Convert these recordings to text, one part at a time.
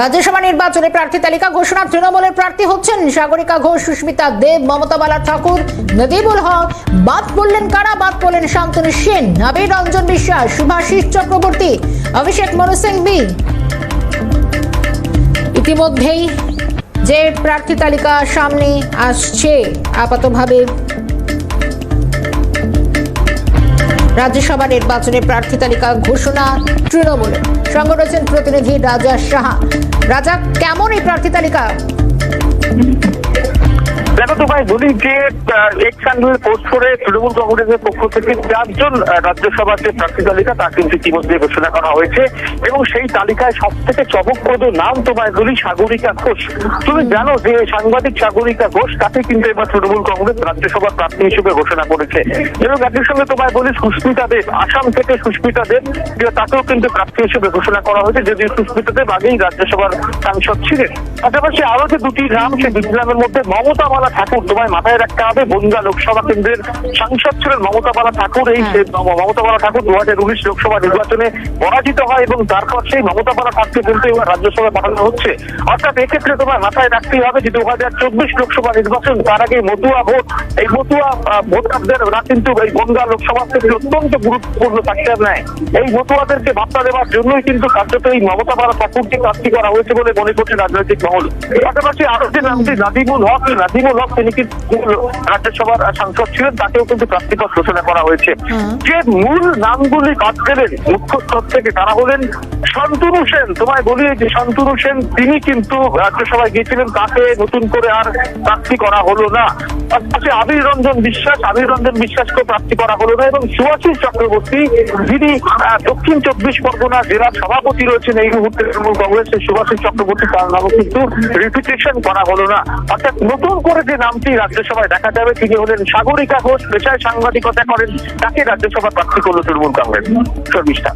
রাজ্যসভা নির্বাচনে প্রার্থী তালিকা ঘোষণা। তৃণমূলের প্রার্থী হচ্ছেন সাগরিকা ঘোষ, সুস্মিতা দেব, মমতা বালা ঠাকুর নদীবুল হক। বাদ পড়লেন কারা? বাদ পড়লেন শান্তনু সেন, আবির রঞ্জন বিশ্বাস, সুভাষিস চক্রবর্তী, অভিষেক মনু সিংভি ইতিমধ্যেই যে প্রার্থী তালিকা সামনে আসছে, আপাতভাবে রাজ্যসভা নির্বাচনে প্রার্থী তালিকা ঘোষণা তৃণমূল সঙ্গে রয়েছেন প্রতিনিধি রাজা সাহা। রাজা, কেমন এই প্রার্থী তালিকা? দেখো তো ভাই বলি যে এক সান্ডুয়ের পোস্ট করে তৃণমূল কংগ্রেসের পক্ষ থেকে চারজন রাজ্যসভার যে প্রার্থী তালিকা তা কিন্তু ইতিমধ্যে ঘোষণা করা হয়েছে। এবং সেই তালিকায় সব থেকে চমকপ্রদ নাম তোমায় বলি, সাগরিকা ঘোষ। তুমি জানো যে সাংবাদিক সাগরিকা ঘোষ তাকে কিন্তু এবার তৃণমূল কংগ্রেস রাজ্যসভার প্রার্থী হিসেবে ঘোষণা করেছে। এবং একই সঙ্গে তোমায় বলি, সুস্মিতা দেব, আসাম থেকে সুস্মিতা দেব তাকেও কিন্তু প্রার্থী হিসেবে ঘোষণা করা হয়েছে, যদিও সুস্মিতা দেব আগেই রাজ্যসভার সাংসদ ছিলেন। পাশাপাশি আরও যে দুটি নাম সেই দুটি নামের মধ্যে মমতা বালা ঠাকুর তোমায় মাথায় রাখতে হবে বনগা লোকসভা কেন্দ্রের সাংসদ ছিলেন মমতা বালা ঠাকুর। এই মমতা বালা ঠাকুর দু হাজার উনিশ লোকসভা নির্বাচনে পরাজিত হয় এবং তারপর সেই মমতা বালা ঠাকুরকে কিন্তু এবার রাজ্যসভায় পাঠানো হচ্ছে। অর্থাৎ এক্ষেত্রে তোমার মাথায় রাখতেই হবে যে দু হাজার চব্বিশ লোকসভা নির্বাচন তার আগে মতুয়া ভোট। এই মতুয়া আহ, ভোটারদের ওরা কিন্তু এই বনগা লোকসভা থেকে অত্যন্ত গুরুত্বপূর্ণ ফ্যাক্টর নেয়। এই মতুয়াদেরকে ভাবনা দেওয়ার জন্যই কিন্তু কার্যত এই মমতা বালা ঠাকুরকে প্রার্থী করা হয়েছে বলে মনে করছে রাজনৈতিক মহল। পাশাপাশি আরও যে নামটি নাদিমুল হক নাদিমুল হক তিনি কিন্তু রাজ্যসভার সাংসদ ছিলেন তাকেও কিন্তু প্রার্থীপদ ঘোষণা করা হয়েছে। যে মূল নামগুলি বাদ গেলেন মুখ্য স্তর থেকে তারা হলেন শান্তনু সেন। তোমায় বলি যে শান্তনু সেন তিনি কিন্তু রাজ্যসভায় গিয়েছিলেন তাকে নতুন করে আর প্রার্থী করা হলো না। পাশাপাশি আবির রঞ্জন বিশ্বাস আবির রঞ্জন বিশ্বাসকে প্রার্থী করা হলো না এবং সুভাষিস চক্রবর্তী যিনি দক্ষিণ চব্বিশ পরগনা জেলার সভাপতি রয়েছেন এই মুহূর্তে তৃণমূল কংগ্রেসের সুভাষিস চক্রবর্তী তার নামও কিন্তু রিপিটেশন করা হলো না। অর্থাৎ নতুন করে যে নামটি রাজ্যসভায় দেখা যাবে তিনি হলেন সাগরিকা ঘোষ, পেশায় সাংবাদিকতা করেন, তাকে রাজ্যসভার প্রার্থী করল তৃণমূল কংগ্রেস। শর্মিষ্ঠা।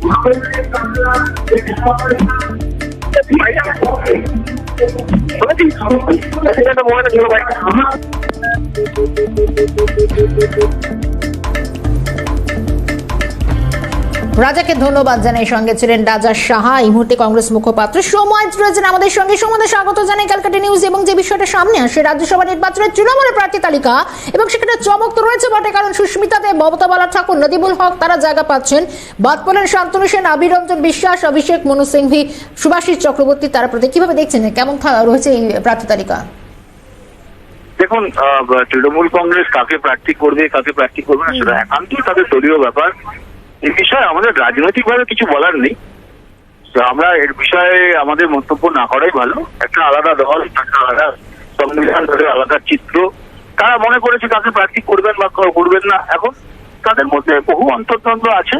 রাজাকে ধন্যবাদ জানাই সঙ্গে ছিলেন রাজা সাহা। এই মুহূর্তে কংগ্রেস মুখপাত্র সময় রয়েছেন আমাদের সঙ্গে। সমাজে স্বাগত জানাই ক্যালকাটা নিউজ এবং যে বিষয়টা সামনে আসে রাজ্যসভা নির্বাচনের তৃণমূলের প্রার্থী তালিকা এবং সেখানে চমক তো রয়েছে বটে কারণ সুস্মিতা দেব মমতা বালা ঠাকুর নদিবুল হক তারা জায়গা পাচ্ছেন। বাদ পড়লেন শান্তনু সেন আবির রঞ্জন বিশ্বাস অভিষেক মনু সিংভি সুভাষিস চক্রবর্তী তারা প্রতি কীভাবে দেখছেন? কেমন রয়েছে এই প্রার্থী তালিকা? দেখুন তৃণমূল কংগ্রেস কাকে প্রার্থী করবে কাকে প্রার্থী করবে না সেটা একান্তই তাদের দলীয় ব্যাপার। এই বিষয়ে আমাদের রাজনৈতিকভাবে কিছু বলার নেই। আমরা এর বিষয়ে আমাদের মন্তব্য না করাই ভালো। একটা আলাদা দল, একটা আলাদা সংবিধান ধরে আলাদা চিত্র। তারা মনে করেছে কাকে প্রার্থী করবেন বা করবেন না। এখন তাদের মধ্যে বহু অন্তর্দ্বন্দ্ব আছে।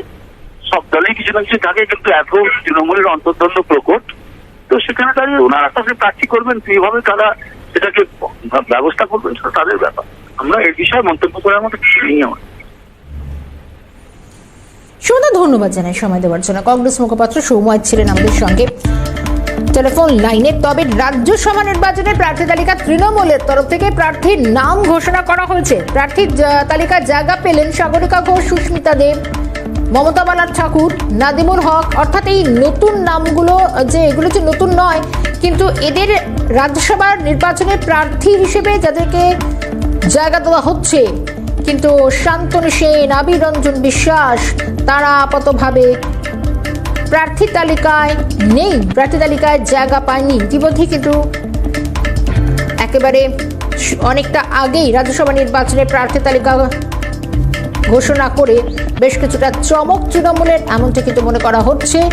সব দলেই কিছু না কিছু থাকে, কিন্তু এত তৃণমূলের অন্তর্দ্বন্দ্ব প্রকট, তো সেখানে দাঁড়িয়ে ওনারা তাকে প্রার্থী করবেন। কীভাবে তারা সেটাকে ব্যবস্থা করবেন, সেটা তাদের ব্যাপার। আমরা এর বিষয়ে মন্তব্য করার মতো কিছু নেই আমার। সুন্দর ধন্যবাদ জানাই সময় দেওয়ার জন্য। কংগ্রেস মুখপাত্র সৌময় ছিলেন আমাদের সঙ্গে। টেলিফোন লাইনে, তবে রাজ্যসভা নির্বাচনের প্রার্থী তালিকা তৃণমূলের তরফ থেকে প্রার্থীর নাম ঘোষণা করা হয়েছে। প্রার্থীর তালিকায় জায়গা পেলেন সাগরিকা ঘোষ, সুস্মিতা দেব, মমতা বালার ঠাকুর, নাদিমুল হক। অর্থাৎ এই নতুন নামগুলো, যে এগুলো যে নতুন নয়, কিন্তু এদের রাজ্যসভার নির্বাচনের প্রার্থী হিসেবে যাদেরকে জায়গা দেওয়া হচ্ছে কিন্তু শান্তনু সেন, আবিরঞ্জন বিশ্বাস, তারা আপাতভাবে প্রার্থী তালিকায় নেই। প্রার্থী তালিকায় জায়গা পায়নি। ইতিমধ্যে কিন্তু একেবারে অনেকটা আগেই রাজ্যসভা নির্বাচনের প্রার্থী তালিকা ঘোষণা করে বেশ কিছুটা চমক তৃণমূলের, এমনটা কিন্তু মনে করা হচ্ছে।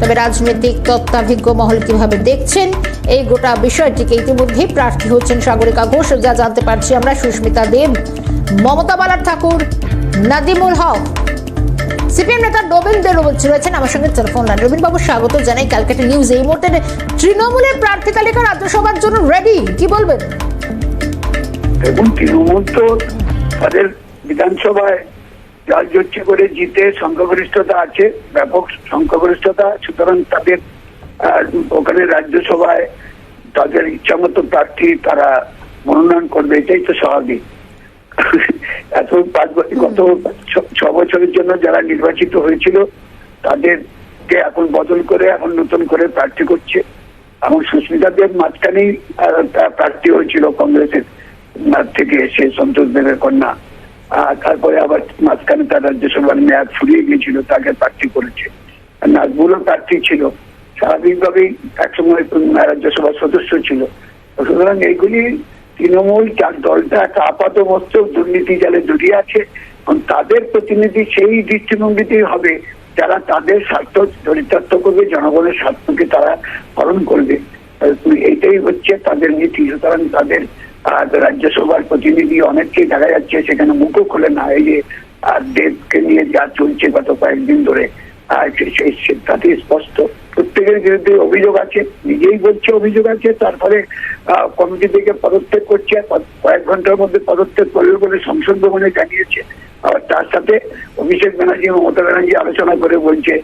তবে রাজনৈতিক তত্ত্বাভিজ্ঞ মহল কীভাবে দেখছেন, এই গোটা বিষয়টিকে ইতিমধ্যেই প্রার্থী হচ্ছেন সাগরিকা ঘোষ। যা জানতে পারছি আমরা সুস্মিতা দেব, মমতা বালার ঠাকুর, নাদিমুল হক। সিপিএম নেতা রবীন দে রয়েছে- রয়েছেন আমার সঙ্গে টেলিফোন লাইন রবীন বাবু স্বাগত জানাই ক্যালকাটা নিউজ। এই মুহূর্তে তৃণমূলের প্রার্থী তালিকা রাজ্যসভার জন্য রেডি কি বলবেন? এবং তৃণমূল তো তাদের বিধানসভায় জচ্ছে করে জিতে সংখ্যাগরিষ্ঠতা আছে, ব্যাপক সংখ্যাগরিষ্ঠতা, সুতরাং তাদের ওখানে রাজ্যসভায় তাদের ইচ্ছামতো প্রার্থী তারা মনোনয়ন করবে, এটাই তো স্বাভাবিক। এত পাঁচ বছর, গত ছ- বছরের জন্য যারা নির্বাচিত হয়েছিল, তাদেরকে এখন বদল করে এখন নতুন করে প্রার্থী করছে। এবং সুস্মিতা দেব মাঝখানেই প্রার্থী হয়েছিল কংগ্রেসের থেকে এসে সন্তোষ দেবের কন্যা। তারপরে আবার মাঝখানে তার রাজ্যসভার মেয়াদ ফুরিয়ে গিয়েছিল, তাকে প্রার্থী করেছে। নাজবুলও প্রার্থী ছিল। স্বাভাবিকভাবেই একসময় রাজ্যসভার সদস্য ছিল। সুতরাং এইগুলি তৃণমূল যার দলটা একটা আপাত মস্তক দুর্নীতি জালে জড়িয়ে আছে এবং তাদের প্রতিনিধি সেই দৃষ্টিভঙ্গিতেই হবে যারা তাদের স্বার্থ চরিতার্থ করবে, জনগণের স্বার্থকে তারা পালন করবে। এইটাই হচ্ছে তাদের নীতি। সুতরাং তাদের রাজ্যসভার প্রতিনিধি অনেককেই দেখা যাচ্ছে সেখানে মুখও খোলে না। এই যে দেবকে নিয়ে যা চলছে গত কয়েকদিন ধরে তাতে স্পষ্ট। প্রত্যেকের বিরুদ্ধে অভিযোগ আছে, নিজেই বলছে অভিযোগ আছে তারপরে কমিটি থেকে পদত্যাগ করছে কয়েক ঘণ্টার মধ্যে পদত্যাগ করবে বলে সংসদ ভবনে জানিয়েছে। আবার তার সাথে অভিষেক ব্যানার্জি মমতা ব্যানার্জি আলোচনা করে বলছে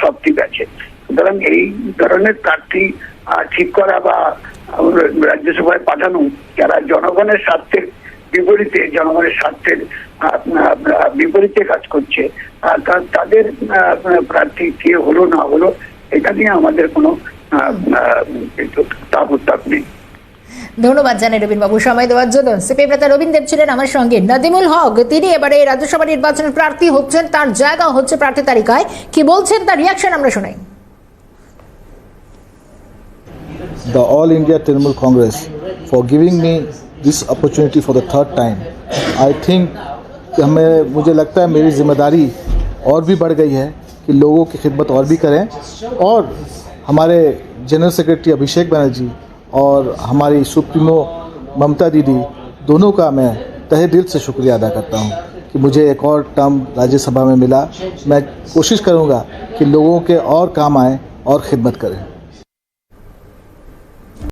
সব ঠিক আছে। সুতরাং এই ধরনের প্রার্থী ঠিক করা বা রাজ্যসভায় পাঠানো, যারা জনগণের স্বার্থের বিপরীতে, জনগণের স্বার্থের বিপরীতে কাজ করছে তাদের প্রার্থী কে হলো, না হলো, এটা নিয়ে আমাদের কোনো তাপ উত্তাপ নেই। ধন্যবাদ জানাই রবীন বাবু সময় দেওয়ার জন্য সিপিএম নেতা রবীন দেব ছিলেন আমার সঙ্গে। নাদিমুল হক, তিনি এবারে রাজ্যসভা নির্বাচনের প্রার্থী হচ্ছেন, তার জায়গা হচ্ছে প্রার্থী তালিকায়। কি বলছেন তার রিয়াকশন আমরা শোনাই। The All India Trinamool Congress for giving me this opportunity for the third time. I think हमें, मुझे लगता है मेरी ज़िम्मेदारी और भी बढ़ गई है कि लोगों की खिदमत और भी करें। और हमारे जनरल सेक्रेटरी अभिषेक बनर्जी और हमारी सुप्रीमो ममता दीदी दोनों का मैं तहे दिल से शुक्रिया अदा करता हूँ कि मुझे एक और टर्म राज्यसभा में मिला। मैं कोशिश करूँगा कि लोगों के और काम आए और खिदमत करें।